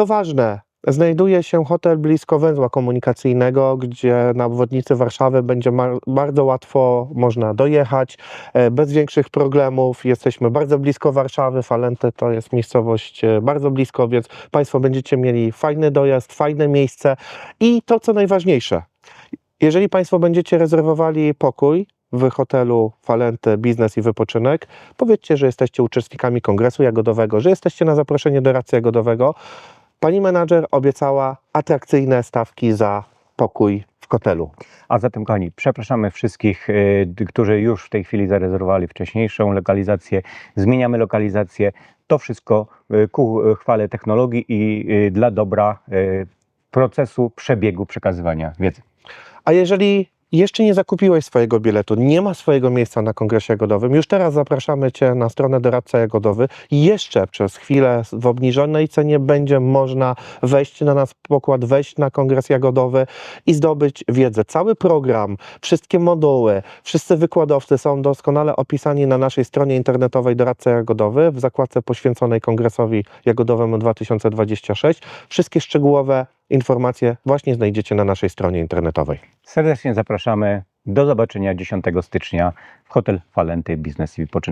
Co ważne, znajduje się hotel blisko węzła komunikacyjnego, gdzie na obwodnicy Warszawy będzie bardzo łatwo można dojechać, e, bez większych problemów. Jesteśmy bardzo blisko Warszawy, Falente to jest miejscowość e, bardzo blisko, więc Państwo będziecie mieli fajny dojazd, fajne miejsce i to, co najważniejsze, jeżeli Państwo będziecie rezerwowali pokój w hotelu Falente Biznes i Wypoczynek, powiedzcie, że jesteście uczestnikami kongresu jagodowego, że jesteście na zaproszenie doradcy jagodowego. Pani menadżer obiecała atrakcyjne stawki za pokój w hotelu. A zatem, kochani, przepraszamy wszystkich, y, którzy już w tej chwili zarezerwowali wcześniejszą lokalizację. Zmieniamy lokalizację. To wszystko y, ku y, chwale technologii i y, dla dobra y, procesu przebiegu przekazywania wiedzy. A jeżeli jeszcze nie zakupiłeś swojego biletu, nie ma swojego miejsca na kongresie jagodowym, już teraz zapraszamy Cię na stronę Doradca Jagodowy. Jeszcze przez chwilę w obniżonej cenie będzie można wejść na nasz pokład, wejść na kongres jagodowy i zdobyć wiedzę. Cały program, wszystkie moduły, wszyscy wykładowcy są doskonale opisani na naszej stronie internetowej Doradca Jagodowy w zakładce poświęconej Kongresowi Jagodowemu 2026. Wszystkie szczegółowe informacje właśnie znajdziecie na naszej stronie internetowej. Serdecznie zapraszamy. Do zobaczenia 10 stycznia w Hotel Falenty Biznes i Wypoczynek.